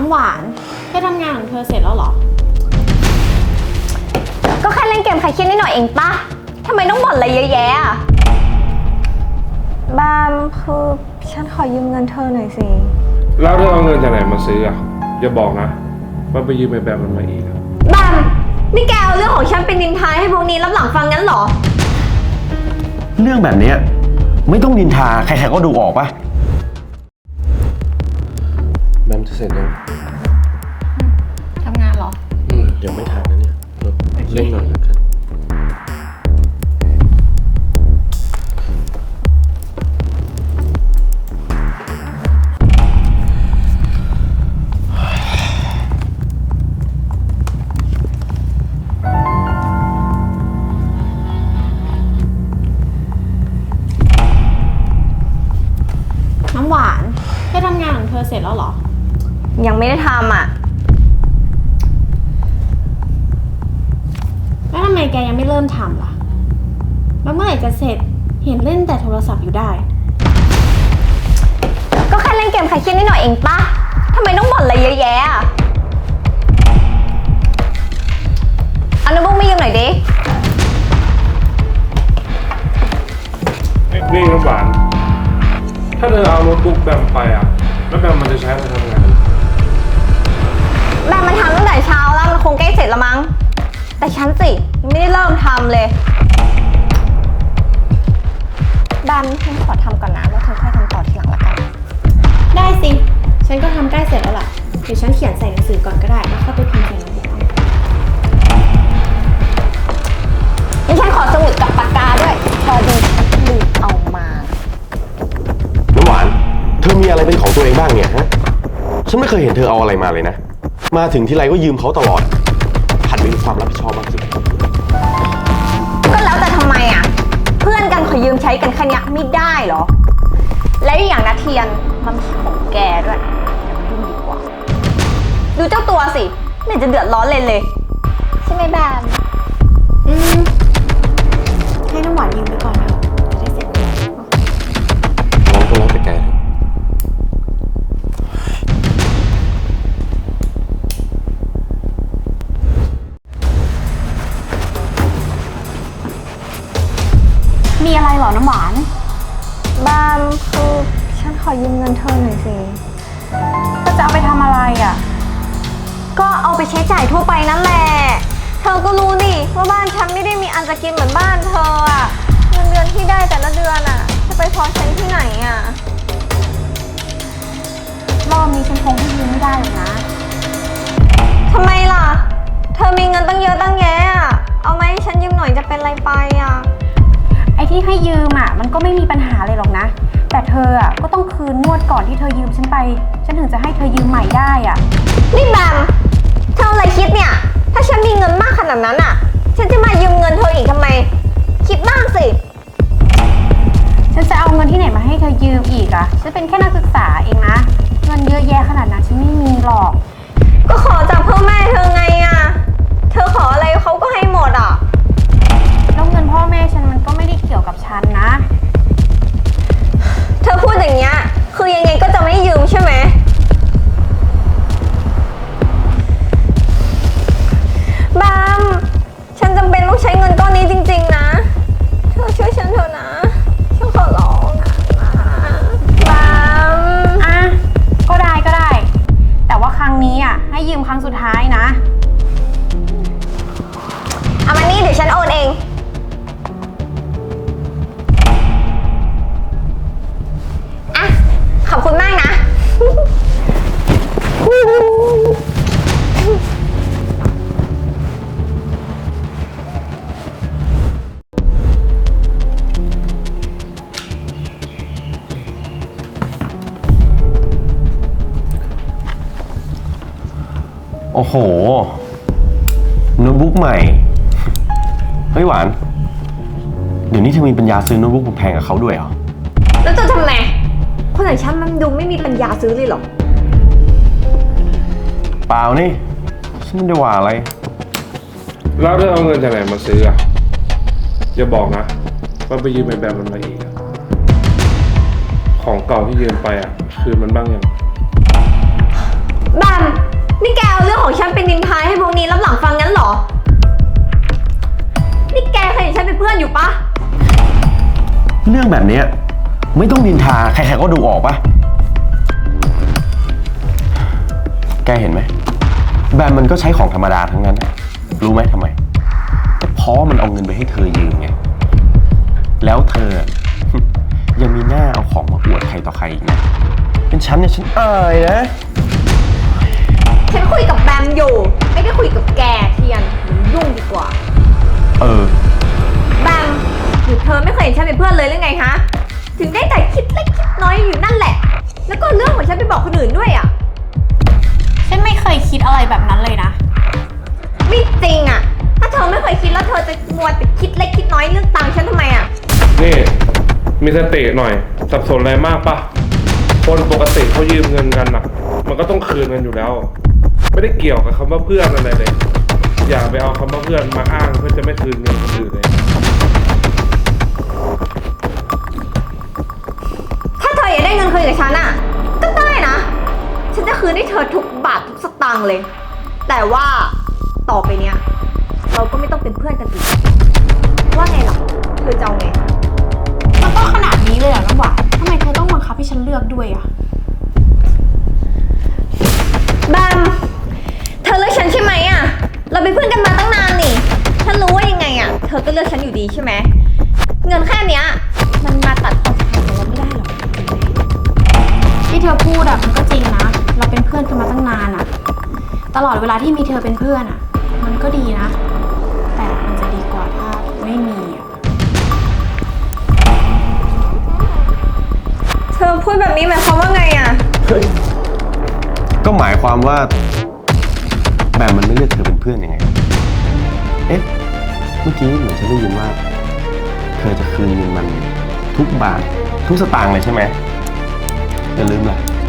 น้ำหวานเธอทำงานของเธอเสร็จแล้วเหรอ ก็แค่เล่นเกมใครเครียดนิดหน่อยเองปะทำไมต้องบ่นอะไรเยอะแยะอะบามคือฉันขอยืมเงินเธอหน่อยสิ แล้วเธอเอาเงินจากไหนมาซื้ออะอย่าบอกนะว่าไปยืมไอ้แบบมันมาอีกอะบามนี่แกเอาเรื่องของฉันเป็นนินทาให้พวกนี้รับหลังฟังงั้นเหรอ เรื่องแบบเนี้ยไม่ต้องนินทา ใครๆก็ดูออกปะแบมจะเสร็จยัง ยังไม่ได้ทำอะ แล้วทำไมแกยังไม่เริ่มทำล่ะ แล้วเมื่อไหร่จะเสร็จ เห็นเล่นแต่โทรศัพท์อยู่ได้ ก็แค่เล่นเกมใครเครียดนิดหน่อยเองปะ ฉันสิยังไม่ได้เริ่มทำเลยบามฉันขอทำก่อนนะแล้วเธอค่อยทำต่อทีหลังละกัน ได้สิ ฉันก็ทำใกล้เสร็จแล้วล่ะ เดี๋ยวฉันเขียนใส่หนังสือก่อนก็ได้ แล้วเข้าไปพิมพ์ใส่หนังสือเอานี่ฉันขอสมุดกับปากกาด้วย พอดีฉันลืมเอามา น้ำหวาน เธอมีอะไรเป็นของตัวเองบ้างเนี่ยฮะ ฉันไม่เคยเห็นเธอเอาอะไรมาเลยนะ มาถึงทีไรก็ยืมเขาตลอดหัด มีความรับผิดชอบบ้างสิก็แล้วแต่ทำไมอะ เพื่อนกันขอยืมใช้กันแค่เนี้ยไม่ได้เหรอ และอีกอย่างนะเทียนมันไม่ใช่ของแกด้วยอย่ามายุ่งดีกว่า ดูเจ้าตัวสิไม่เห็นจะเดือดร้อนเลยเลย ใช่ไหมแบมอืมให้น้ำหวานยืมไปก่อนเถอะ น้ำหวาน บามคือฉันขอยืมเงินเธอหน่อยสิ ก็จะเอาไปทำอะไรอะ ก็เอาไปใช้จ่ายทั่วไปนั่นแหละ เธอก็รู้ดิว่าบ้านฉันไม่ได้มีอันจะกินเหมือนบ้านเธออะเงินเดือนที่ได้แต่ละเดือนอะจะไปพอใช้ที่ไหนอะรอบนี้ฉันคงให้ยืมไม่ได้ ให้ยืมอะ มันก็ไม่มีปัญหาเลยหรอกนะ แต่เธออะก็ต้องคืนงวดก่อนที่เธอยืมฉันไป ฉันถึงจะให้เธอยืมใหม่ได้อะ นี่แบมเธออะไรคิดเนี่ย ถ้าฉันมีเงินมากขนาดนั้นอะฉันจะมายืมเงินเธออีกทำไม คิดบ้างสิ ฉันจะเอาเงินที่ไหนมาให้เธอยืมอีกอะ ฉันเป็นแค่นักศึกษาเองนะ เงินเยอะแยะขนาดนั้นฉันไม่มี รั้งสุดท้าย โอ้โห โน้ตบุ๊กใหม่ เฮ้ยหวาน เดี๋ยวนี้เธอมีปัญญาซื้อโน้ตบุ๊กแพงๆกับเขาด้วยเหรอ แล้วจะทำไงคนอย่างฉันมันดูไม่มีปัญญาซื้อเลยเหรอ เปล่านี่ ฉันไม่ได้ว่าอะไร แล้วเธอเอาเงินจากไหนมาซื้ออะอย่าบอกนะว่าไปยืมไอ้แบบมันมาอีกอะของเก่าที่ยืมไปอะ คืนมันบ้างยัง เพื่อนอยู่ปะเรื่องแบบเนี้ยไม่ต้องนินทาใครๆก็ดูออกปะแกเห็นไหมแบมมันก็ใช้ของธรรมดาทั้งนั้นน่ะรู้ไหมทำไมก็เพราะมันเอาเงินไปให้เธอยืมไง แล้วเธอ ยังมีหน้าเอาของมาอวดใครต่อใครอีกนะเป็นฉันเนี่ยฉันอายนะ ฉันคุยกับแบมอยู่ ไม่ได้คุยกับแกเทียนหรือยุ่งดีกว่า เออแบมหรือเธอไม่เคยเห็นฉันเป็นเพื่อนเลยหรือไงฮะ ถึงได้แต่คิดเล็กคิดน้อยอยู่นั่นแหละ แล้วก็เอาเรื่องของฉันไปบอกคนอื่นด้วยอะ ฉันไม่เคยคิดอะไรแบบนั้นเลยนะ ไม่จริงอะ ถ้าเธอไม่เคยคิดแล้วเธอจะมัวแต่คิดเล็กคิดน้อยเรื่องตังค์ฉันทำไมอะ นี่ มีสติหน่อย สับสนอะไรมากปะคนปกติเขายืมเงินกันนะมันก็ต้องคืนกันอยู่แล้ว ไม่ได้เกี่ยวกับคำว่าเพื่อนอะไรเลย อย่าไปเอาคำว่าเพื่อนมาอ้างเพื่อจะไม่คืนเงินคนอื่นเลย ถ้าเธออยากได้เงินคืนกับฉันอะก็ได้นะ ฉันจะคืนให้เธอทุกบาททุกสตางค์เลย แต่ว่าต่อไปเนี้ยเราก็ไม่ต้องเป็นเพื่อนกันอีก ว่าไงล่ะเธอจะเอาไง มันก็ขนาดนี้เลยเหรอน้ำหวานทำไมเธอต้องบังคับให้ฉันเลือกด้วยอะแบมเธอเลือกฉันใช่ไหมอะเราเป็นเพื่อนกันมาตั้งนานนี่ ฉันรู้ว่ายังไงอะเธอก็เลือกฉันอยู่ดีใช่ไหม เงินแค่เนี้ย มันมาตัดความสัมพันธ์ของเราไม่ได้หรอก ที่เธอพูดอะมันก็จริงนะ เราเป็นเพื่อนกันมาตั้งนานอะตลอดเวลาที่มีเธอเป็นเพื่อนอะมันก็ดีนะ แต่มันจะดีกว่าถ้าไม่มีอะเธอพูดแบบนี้หมายความว่าไงอะก็หมายความว่าแบมมันไม่เลือกเธอเป็นเพื่อนยังไง เอ๊ะ เมื่อกี้เหมือนฉันได้ยินว่า เธอจะคืนเงินมันทุกบาททุกสตางค์เลยใช่ไหม อย่าลืมล่ะ